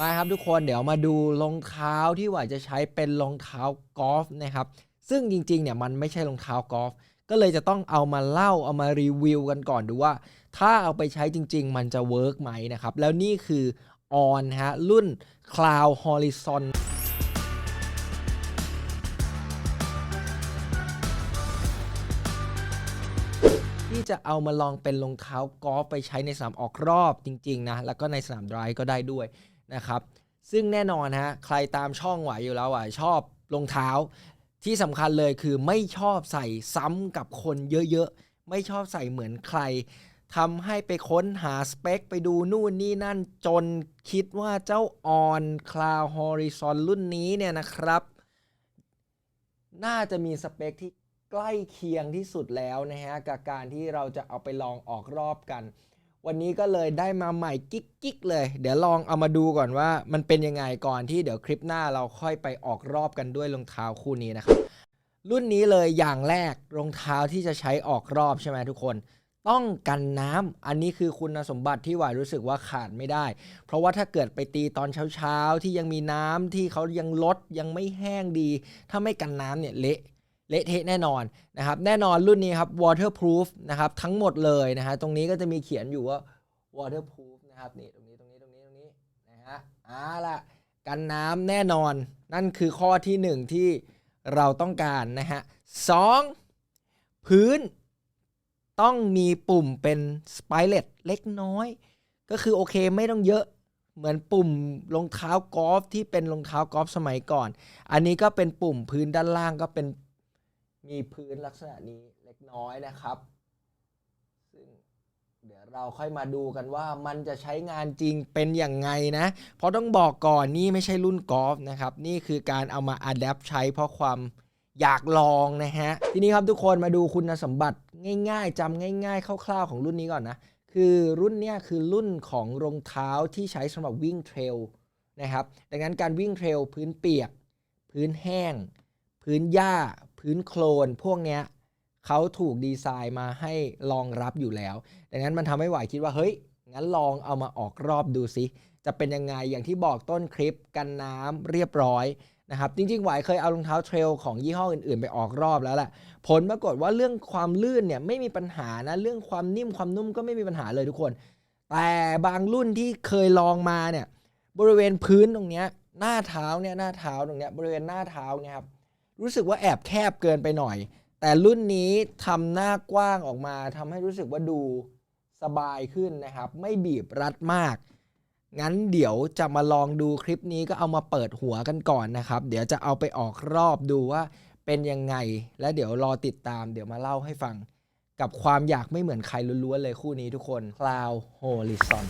มาครับทุกคนเดี๋ยวมาดูรองเท้าที่หวายจะใช้เป็นรองเท้ากอล์ฟนะครับ ซึ่งจริงๆเนี่ยมันไม่ใช่รองเท้ากอล์ฟก็เลยจะต้องเอามาเล่าเอามารีวิวกันก่อนดูว่า ถ้าเอาไปใช้จริง ๆ มันจะเวิร์กไหมนะครับ แล้วนี่คือออนฮะรุ่น Cloud Horizon ที่จะเอามาลองเป็นรองเท้ากอล์ฟไปใช้ในสนามออกรอบจริง ๆ นะ แล้วก็ในสนามดรฟ์ก็ได้ด้วย นะครับ ซึ่งแน่นอนฮะใครตามช่องไหวอยู่แล้วอะชอบรองเท้า ที่สำคัญเลยคือไม่ชอบใส่ซ้ำกับคนเยอะๆ ไม่ชอบใส่เหมือนใครทำให้ไปค้นหาสเปค ไปดูนู่นนี่นั่นจนคิดว่าเจ้าออนคลาวฮอริซอนรุ่นนี้เนี่ยนะครับ น่าจะมีสเปคที่ใกล้เคียงที่สุดแล้วนะฮะ กับการที่เราจะเอาไปลองออกรอบกัน วันนี้ก็เลยได้มาใหม่กิ๊กๆเลย เดี๋ยวลองเอามาดูก่อนว่า มันเป็นยังไงก่อนที่เดี๋ยวคลิปหน้าเราค่อยไปออกรอบกันด้วยรองเท้าคู่นี้นะครับรุ่นนี้เลยอย่างแรกรองเท้าที่จะใช้ออกรอบใช่ไหมทุกคน ต้องกันน้ำอันนี้คือคุณสมบัติที่หวายรู้สึกว่าขาดไม่ได้ เพราะว่าถ้าเกิดไปตีตอนเช้าๆที่ยังมีน้ำที่เขายังลดยังไม่แห้งดี ถ้าไม่กันน้ำเนี่ยเละ เละเทะแน่นอนนะครับแน่นอนรุ่นนี้ครับ waterproof นะครับทั้งหมดเลยนะฮะตรงนี้ก็จะมีเขียนอยู่ว่า waterproof นะครับนี่ตรงนี้ตรงนี้ตรงนี้ตรงนี้นะฮะอ่าละกันน้ำแน่นอน นั่นคือข้อที่หนึ่งที่เราต้องการนะฮะสองพื้นต้องมีปุ่มเป็นสไปเลตเล็กน้อย ก็คือโอเคไม่ต้องเยอะเหมือนปุ่มรองเท้ากอล์ฟที่เป็นรองเท้ากอล์ฟสมัยก่อน อันนี้ก็เป็นปุ่มพื้นด้านล่างก็เป็น มีพื้นลักษณะนี้เล็กน้อยนะครับ ซึ่งเดี๋ยวเราค่อยมาดูกันว่ามันจะใช้งานจริงเป็นอย่างไงนะ เพราะต้องบอกก่อนนี่ไม่ใช่รุ่นกอล์ฟนะครับ นี่คือการเอามาอัดแอปใช้เพราะความอยากลองนะฮะ ทีนี้ครับทุกคนมาดูคุณสมบัติง่ายๆจำง่ายๆ คร่าวๆของรุ่นนี้ก่อนนะ คือรุ่นเนี้ยคือรุ่นของรองเท้าที่ใช้สำหรับวิ่งเทรลนะครับ ดังนั้นการวิ่งเทรลพื้นเปียก พื้นแห้ง พื้นหญ้า พื้นโคลนพวกเนี้ยเขาถูกดีไซน์มาให้รองรับอยู่แล้ว ดังนั้นมันทำให้หวายคิดว่าเฮ้ย งั้นลองเอามาออกรอบดูซิ จะเป็นยังไงอย่างที่บอกต้นคลิปกันน้ำเรียบร้อยนะครับ จริงๆ หวายเคยเอารองเท้าเทรลของยี่ห้ออื่นๆ ไปออกรอบแล้วแหละผลปรากฏว่าเรื่องความลื่นเนี่ยไม่มีปัญหานะ เรื่องความนิ่มความนุ่มก็ไม่มีปัญหาเลยทุกคน แต่บางรุ่นที่เคยลองมาเนี่ยบริเวณพื้นตรงเนี้ยหน้าเท้าเนี่ยหน้าเท้าตรงเนี้ยบริเวณหน้าเท้าเนี่ยครับ รู้สึกว่าแอบแคบเกินไปหน่อย แต่รุ่นนี้ทำหน้ากว้างออกมาทำให้รู้สึกว่าดูสบายขึ้นนะครับ ไม่บีบรัดมาก งั้นเดี๋ยวจะมาลองดูคลิปนี้ก็เอามาเปิดหัวกันก่อนนะครับ เดี๋ยวจะเอาไปออกรอบดูว่าเป็นยังไง และเดี๋ยวรอติดตาม เดี๋ยวมาเล่าให้ฟัง กับความอยากไม่เหมือนใครล้วนๆเลยคู่นี้ทุกคน Cloud Horizon